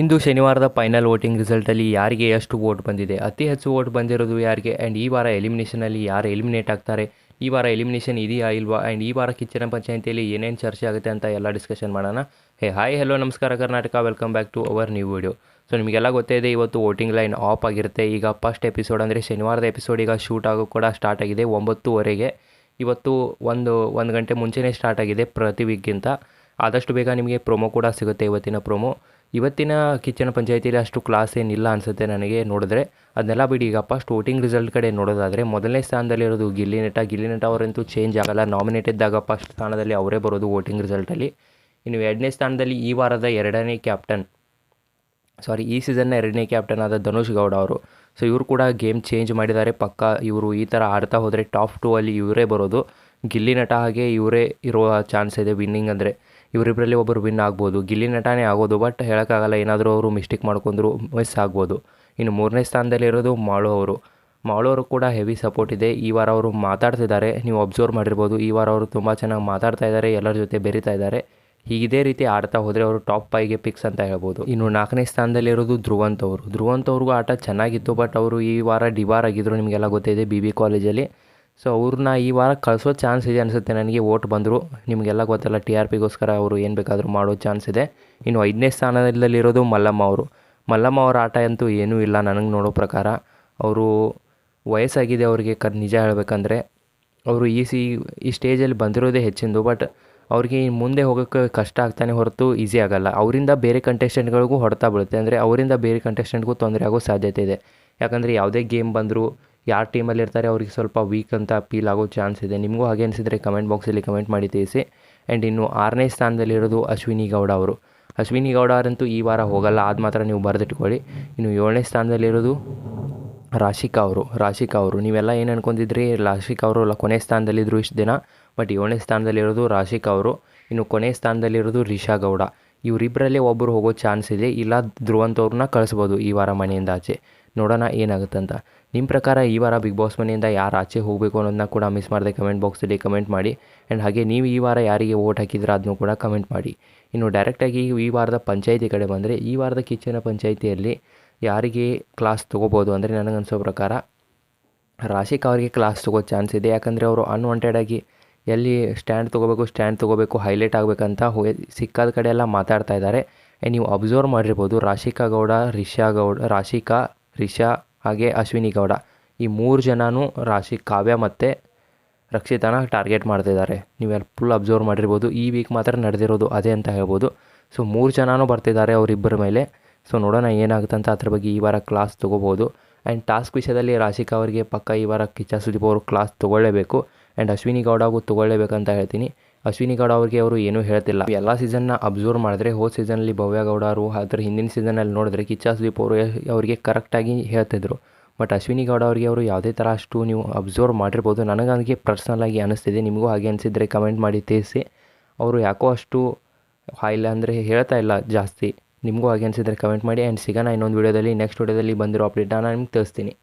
ಇಂದು ಶನಿವಾರದ final voting ರಿಸಲ್ಟಲ್ಲಿ ಯಾರಿಗೆ ಎಷ್ಟು vote ಬಂದಿದೆ? ಅತಿ ಹೆಚ್ಚು ವೋಟ್ ಬಂದಿರೋದು ಯಾರಿಗೆ? ಆ್ಯಂಡ್ ಈ ವಾರ ಎಲಿಮಿನೇಷನಲ್ಲಿ ಯಾರು ಎಲಿಮಿನೇಟ್ ಆಗ್ತಾರೆ? ಈ ವಾರ ಎಲಿಮಿನೇಷನ್ ಇದೆಯಾ ಇಲ್ವಾ? ಆ್ಯಂಡ್ ಈ ವಾರ ಕಿಚ್ಚನ ಪಂಚಾಯಿತಿಯಲ್ಲಿ ಏನೇನು ಚರ್ಚೆ ಆಗುತ್ತೆ ಅಂತ ಎಲ್ಲ ಡಿಸ್ಕಷನ್ ಮಾಡೋಣ. ಹೇ ಹಾಯ್ ಹಲೋ ನಮಸ್ಕಾರ Karnataka. Welcome back to our new video so ನಿಮಗೆಲ್ಲ ಗೊತ್ತೇ ಇದೆ, ಇವತ್ತು ವೋಟಿಂಗ್ ಲೈನ್ ಆಫ್ ಆಗಿರುತ್ತೆ. ಈಗ ಫಸ್ಟ್ ಎಪಿಸೋಡ್ ಅಂದರೆ ಶನಿವಾರದ ಎಪಿಸೋಡ್ ಈಗ ಶೂಟ್ ಆಗೋ ಕೂಡ ಸ್ಟಾರ್ಟ್ ಆಗಿದೆ ಒಂಬತ್ತುವರೆಗೆ. ಇವತ್ತು ಒಂದು ಒಂದು ಗಂಟೆ ಮುಂಚೆನೇ ಸ್ಟಾರ್ಟ್ ಆಗಿದೆ ಪ್ರತಿ ವೀಕ್ಗಿಂತ ಆದಷ್ಟು ಬೇಗ ನಿಮಗೆ ಪ್ರೊಮೋ ಕೂಡ ಸಿಗುತ್ತೆ ಇವತ್ತಿನ ಪ್ರೊಮೋ ಇವತ್ತಿನ ಕಿಚ್ಚನ ಪಂಚಾಯತಿಯಲ್ಲಿ ಅಷ್ಟು ಕ್ಲಾಸ್ ಏನಿಲ್ಲ ಅನಿಸುತ್ತೆ ನನಗೆ ನೋಡಿದ್ರೆ. ಅದನ್ನೆಲ್ಲ ಬಿಡಿ, ಈಗ ಫಸ್ಟ್ ವೋಟಿಂಗ್ ರಿಸಲ್ಟ್ ಕಡೆ ನೋಡೋದಾದರೆ ಮೊದಲನೇ ಸ್ಥಾನದಲ್ಲಿರೋದು ಗಿಲ್ಲಿ ನೆಟ ಗಿಲ್ಲಿ ನಟ ಅವರಂತೂ ಚೇಂಜ್ ಆಗಲ್ಲ. ನಾಮಿನೇಟ್ ಇದ್ದಾಗ ಫಸ್ಟ್ ಸ್ಥಾನದಲ್ಲಿ ಅವರೇ ಬರೋದು ವೋಟಿಂಗ್ ರಿಸಲ್ಟಲ್ಲಿ ಇನ್ನು ಎರಡನೇ ಸ್ಥಾನದಲ್ಲಿ ಈ ವಾರದ ಎರಡನೇ ಕ್ಯಾಪ್ಟನ್ ಸಾರಿ ಈ ಸೀಸನ್ನ ಎರಡನೇ ಕ್ಯಾಪ್ಟನ್ ಆದ ಧನುಷ್ ಗೌಡ ಅವರು. ಸೊ ಇವರು ಕೂಡ ಗೇಮ್ ಚೇಂಜ್ ಮಾಡಿದ್ದಾರೆ. ಪಕ್ಕ ಇವರು ಈ ಥರ ಆಡ್ತಾ ಹೋದರೆ ಟಾಪ್ ಟೂ ಅಲ್ಲಿ ಇವರೇ ಬರೋದು. ಗಿಲ್ಲಿ ನಟ ಹಾಗೆ ಇವರೇ ಇರೋ ಚಾನ್ಸ್ ಇದೆ ವಿನ್ನಿಂಗ್ ಅಂದರೆ. ಇವರಿಬ್ಬರಲ್ಲಿ ಒಬ್ಬರು ವಿನ್ ಆಗ್ಬೋದು. ಗಿಲ್ಲಿ ನಟನೇ ಆಗೋದು, ಬಟ್ ಹೇಳೋಕ್ಕಾಗಲ್ಲ, ಏನಾದರೂ ಅವರು ಮಿಸ್ಟೇಕ್ ಮಾಡ್ಕೊಂಡ್ರು ಮಿಸ್ ಆಗ್ಬೋದು. ಇನ್ನು ಮೂರನೇ ಸ್ಥಾನದಲ್ಲಿರೋದು ಮಾಳು ಅವರು. ಮಾಳು ಅವರು ಕೂಡ ಹೆವಿ ಸಪೋರ್ಟ್ ಇದೆ. ಈ ವಾರ ಅವರು ಮಾತಾಡ್ತಿದ್ದಾರೆ. ನೀವು ಅಬ್ಸರ್ವ್ ಮಾಡಿರ್ಬೋದು. ಈ ವಾರ ಅವರು ತುಂಬ ಚೆನ್ನಾಗಿ ಮಾತಾಡ್ತಾ ಇದ್ದಾರೆ, ಎಲ್ಲರ ಜೊತೆ ಬೆರಿತಾ ಇದ್ದಾರೆ. ಇದೇ ರೀತಿ ಆಡ್ತಾ ಹೋದರೆ ಅವರು ಟಾಪ್ ಫೈವ್ಗೆ ಪಿಕ್ಸ್ ಅಂತ ಹೇಳ್ಬೋದು. ಇನ್ನು ನಾಲ್ಕನೇ ಸ್ಥಾನದಲ್ಲಿರೋದು ಧ್ರುವಂತ್ ಅವರು. ಧ್ರುವಂತ್ ಅವ್ರಿಗೂ ಆಟ ಚೆನ್ನಾಗಿತ್ತು, ಬಟ್ ಅವರು ಈ ವಾರ ಡಿವಾರ್ ಆಗಿದ್ರು, ನಿಮಗೆಲ್ಲ ಗೊತ್ತಿದೆ, ಬಿ ಬಿ ಕಾಲೇಜಲ್ಲಿ. ಸೊ ಅವ್ರನ್ನ ಈ ವಾರ ಕಳಿಸೋ ಚಾನ್ಸ್ ಇದೆ ಅನಿಸುತ್ತೆ ನನಗೆ. ಓಟ್ ಬಂದರು. ನಿಮಗೆಲ್ಲ ಗೊತ್ತಲ್ಲ ಟಿ ಆರ್ ಪಿಗೋಸ್ಕರ ಅವರು ಏನು ಬೇಕಾದರೂ ಮಾಡೋ ಚಾನ್ಸ್ ಇದೆ. ಇನ್ನು ಐದನೇ ಸ್ಥಾನದಲ್ಲಿರೋದು ಮಲ್ಲಮ್ಮ ಅವರು. ಮಲ್ಲಮ್ಮ ಅವರ ಆಟ ಅಂತೂ ಏನೂ ಇಲ್ಲ ನನಗೆ ನೋಡೋ ಪ್ರಕಾರ. ಅವರು ವಯಸ್ಸಾಗಿದೆ ಅವರಿಗೆ ಕ, ನಿಜ ಹೇಳಬೇಕಂದ್ರೆ. ಅವರು ಈ ಸಿ, ಈ ಸ್ಟೇಜಲ್ಲಿ ಬಂದಿರೋದೇ ಹೆಚ್ಚಿಂದು ಬಟ್ ಅವ್ರಿಗೆ ಮುಂದೆ ಹೋಗೋಕ್ಕೆ ಕಷ್ಟ ಆಗ್ತಾನೆ ಹೊರತು ಈಸಿ ಆಗಲ್ಲ. ಅವರಿಂದ ಬೇರೆ ಕಂಟೆಸ್ಟೆಂಟ್ಗಳಿಗೂ ಹೊಡೆತ ಬೀಳುತ್ತೆ. ಅಂದರೆ ಅವರಿಂದ ಬೇರೆ ಕಂಟೆಸ್ಟೆಂಟ್ಗೂ ತೊಂದರೆ ಆಗೋ ಸಾಧ್ಯತೆ ಇದೆ. ಯಾಕಂದರೆ ಯಾವುದೇ ಗೇಮ್ ಬಂದರೂ ಯಾರು ಟೀಮಲ್ಲಿ ಇರ್ತಾರೆ, ಅವ್ರಿಗೆ ಸ್ವಲ್ಪ ವೀಕ್ ಅಂತ ಫೀಲ್ ಆಗೋ ಚಾನ್ಸ್ ಇದೆ. ನಿಮಗೂ ಹಾಗೆ ಅನಿಸಿದರೆ ಕಮೆಂಟ್ ಬಾಕ್ಸಲ್ಲಿ ಕಮೆಂಟ್ ಮಾಡಿ ತಿಳಿಸಿ. ಆ್ಯಂಡ್ ಇನ್ನು ಆರನೇ ಸ್ಥಾನದಲ್ಲಿರೋದು ಅಶ್ವಿನಿ ಗೌಡ ಅವರು. ಅಶ್ವಿನಿ ಗೌಡ ಅವರಂತೂ ಈ ವಾರ ಹೋಗಲ್ಲ, ಆದ ಮಾತ್ರ ನೀವು ಬರೆದಿಟ್ಕೊಳ್ಳಿ. ಇನ್ನು ಏಳನೇ ಸ್ಥಾನದಲ್ಲಿರೋದು ರಾಶಿಕಾ ಅವರು ರಾಶಿಕಾ ಅವರು. ನೀವೆಲ್ಲ ಏನು ಅನ್ಕೊಂಡಿದ್ರಿ? ರಾಶಿಕಾ ಅವರು ಅಲ್ಲ, ಕೊನೆ ಸ್ಥಾನದಲ್ಲಿದ್ದರು ಇಷ್ಟು ದಿನ ಬಟ್ ಏಳನೇ ಸ್ಥಾನದಲ್ಲಿರೋದು ರಾಶಿಕಾ ಅವರು. ಇನ್ನು ಕೊನೆ ಸ್ಥಾನದಲ್ಲಿರೋದು ರಿಷಾ ಗೌಡ. ಇವರಿಬ್ಬರಲ್ಲೇ ಒಬ್ಬರು ಹೋಗೋ ಚಾನ್ಸ್ ಇದೆ. ಇಲ್ಲ ಧ್ರುವಂತವ್ರನ್ನ ಕಳಿಸ್ಬೋದು ಈ ವಾರ ಮನೆಯಿಂದ ಆಚೆ. ನೋಡೋಣ ಏನಾಗುತ್ತಂತ. ನಿಮ್ಮ ಪ್ರಕಾರ ಈ ವಾರ ಬಿಗ್ ಬಾಸ್ ಮನೆಯಿಂದ ಯಾರು ಆಚೆ ಹೋಗಬೇಕು ಅನ್ನೋದನ್ನ ಕೂಡ ಮಿಸ್ ಮಾಡದೆ ಕಮೆಂಟ್ ಬಾಕ್ಸಲ್ಲಿ ಕಮೆಂಟ್ ಮಾಡಿ. ಆ್ಯಂಡ್ ಹಾಗೆ ನೀವು ಈ ವಾರ ಯಾರಿಗೆ ಓಟ್ ಹಾಕಿದ್ರೆ ಅದನ್ನು ಕೂಡ ಕಮೆಂಟ್ ಮಾಡಿ. ಇನ್ನು ಡೈರೆಕ್ಟಾಗಿ ಈ ವಾರದ ಪಂಚಾಯಿತಿ ಕಡೆ ಬಂದರೆ ಈ ವಾರದ ಕಿಚ್ಚನ ಪಂಚಾಯಿತಿಯಲ್ಲಿ ಯಾರಿಗೆ ಕ್ಲಾಸ್ ತೊಗೋಬೋದು ಅಂದರೆ ನನಗನ್ಸೋ ಪ್ರಕಾರ ರಾಶಿಕ್ ಅವರಿಗೆ ಕ್ಲಾಸ್ ತೊಗೋ ಚಾನ್ಸ್ ಇದೆ. ಯಾಕಂದರೆ ಅವರು ಅನ್ವಾಂಟೆಡಾಗಿ ಎಲ್ಲಿ ಸ್ಟ್ಯಾಂಡ್ ತೊಗೋಬೇಕು ಸ್ಟ್ಯಾಂಡ್ ತೊಗೋಬೇಕು ಹೈಲೈಟ್ ಆಗಬೇಕಂತ ಹೋ, ಸಿಕ್ಕಾದ ಕಡೆ ಎಲ್ಲ ಮಾತಾಡ್ತಾ ಇದ್ದಾರೆ ನೀವು ಅಬ್ಸರ್ವ್ ಮಾಡಿರ್ಬೋದು ರಾಶಿಕಾ ಗೌಡ, ರಿಷಾ ಗೌಡ, ರಾಶಿಕಾ, ರಿಷಾ ಹಾಗೆ ಅಶ್ವಿನಿ ಗೌಡ. ಈ ಮೂರು ಜನನೂ ರಾಶಿ ಕಾವ್ಯ ಮತ್ತು ರಕ್ಷಿತಾನ ಟಾರ್ಗೆಟ್ ಮಾಡ್ತಿದ್ದಾರೆ. ನೀವೆಲ್ಲ ಫುಲ್ ಅಬ್ಸರ್ವ್ ಮಾಡಿರ್ಬೋದು. ಈ ವೀಕ್ ಮಾತ್ರ ನಡೆದಿರೋದು ಅದೇ ಅಂತ ಹೇಳ್ಬೋದು. ಸೊ ಮೂರು ಜನನೂ ಬರ್ತಿದ್ದಾರೆ ಅವರಿಬ್ಬರ ಮೇಲೆ. ಸೊ ನೋಡೋಣ ಏನಾಗುತ್ತೆ ಅಂತ ಅದ್ರ ಬಗ್ಗೆ ಈ ವಾರ ಕ್ಲಾಸ್ ತೊಗೋಬೋದು. ಆ್ಯಂಡ್ ಟಾಸ್ಕ್ ವಿಷಯದಲ್ಲಿ ರಾಶಿಕಾ ಅವರಿಗೆ ಪಕ್ಕ ಈ ವಾರ ಕಿಚ್ಚ ಸುದೀಪ್ ಅವರು ಕ್ಲಾಸ್ ತೊಗೊಳ್ಳೇಬೇಕು. ಆ್ಯಂಡ್ ಅಶ್ವಿನಿ ಗೌಡಗೂ ತೊಗೊಳ್ಳೇಬೇಕಂತ ಹೇಳ್ತೀನಿ. ಅಶ್ವಿನಿ ಗೌಡ ಅವ್ರಿಗೆ ಅವರು ಏನೂ ಹೇಳ್ತಿಲ್ಲ. ಎಲ್ಲ ಸೀಸನ್ನ ಅಬ್ಸರ್ವ್ ಮಾಡಿದ್ರೆ, ಹೋದ ಸೀಸನಲ್ಲಿ ಭವ್ಯ ಗೌಡ ಅವರು, ಅದರ ಹಿಂದಿನ ಸೀಸನಲ್ಲಿ ನೋಡಿದ್ರೆ ಕಿಚ್ಚಾ ಸುದೀಪ್ ಅವರು ಅವರಿಗೆ ಕರೆಕ್ಟಾಗಿ ಹೇಳ್ತಿದ್ರು. ಬಟ್ ಅಶ್ವಿನಿ ಗೌಡ ಅವರಿಗೆ ಅವರು ಯಾವುದೇ ಥರ ಅಷ್ಟು ನೀವು ಅಬ್ಸರ್ವ್ ಮಾಡಿರ್ಬೋದು. ನನಗೆ ಪರ್ಸ್ನಲಾಗಿ ಅನಿಸ್ತಿದೆ. ನಿಮಗೂ ಹಾಗೆ ಅನಿಸಿದರೆ ಕಮೆಂಟ್ ಮಾಡಿ ತಿಳಿಸಿ. ಅವರು ಯಾಕೋ ಅಷ್ಟು ಹಾಯಿಲ್ಲ ಅಂದರೆ ಹೇಳ್ತಾ ಇಲ್ಲ ಜಾಸ್ತಿ. ನಿಮಗೂ ಹಾಗೆ ಅನಿಸಿದರೆ ಕಮೆಂಟ್ ಮಾಡಿ. ಆ್ಯಂಡ್ ಸಿಗೋಣ ಇನ್ನೊಂದು ವೀಡಿಯೋದಲ್ಲಿ ನೆಕ್ಸ್ಟ್ ವೀಡಿಯೋದಲ್ಲಿ ಬಂದಿರೋ ಅಪ್ಡೇಟನ್ನ ನಿಮ್ಗೆ ತಿಳಿಸ್ತೀನಿ.